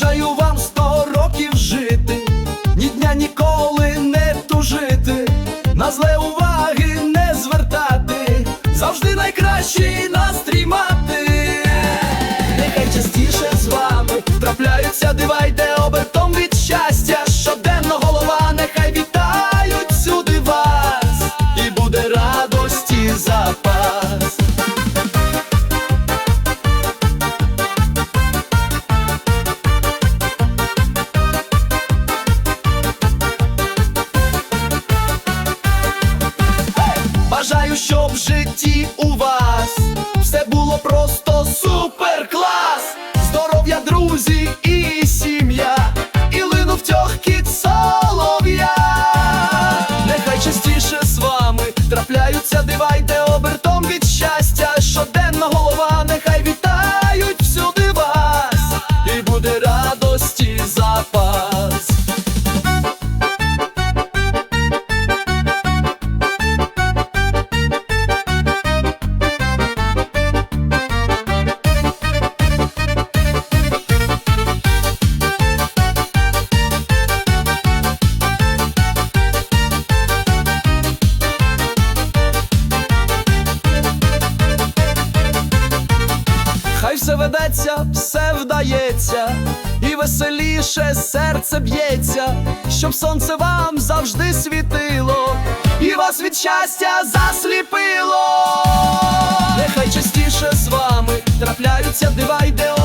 Бажаю вам сто років жити, ні дня ніколи не тужити, на зле уваги не звертати, завжди найкращий настрій Щоб в житті у вас все було просто супер клас. Здоров'я, друзі і сім'я, і линув тьохкіт солов'я. Нехай частіше з вами трапляються дива все ведеться, все вдається, і веселіше серце б'ється, щоб сонце вам завжди світило, і вас від щастя засліпило. Нехай частіше з вами трапляються дива щастя.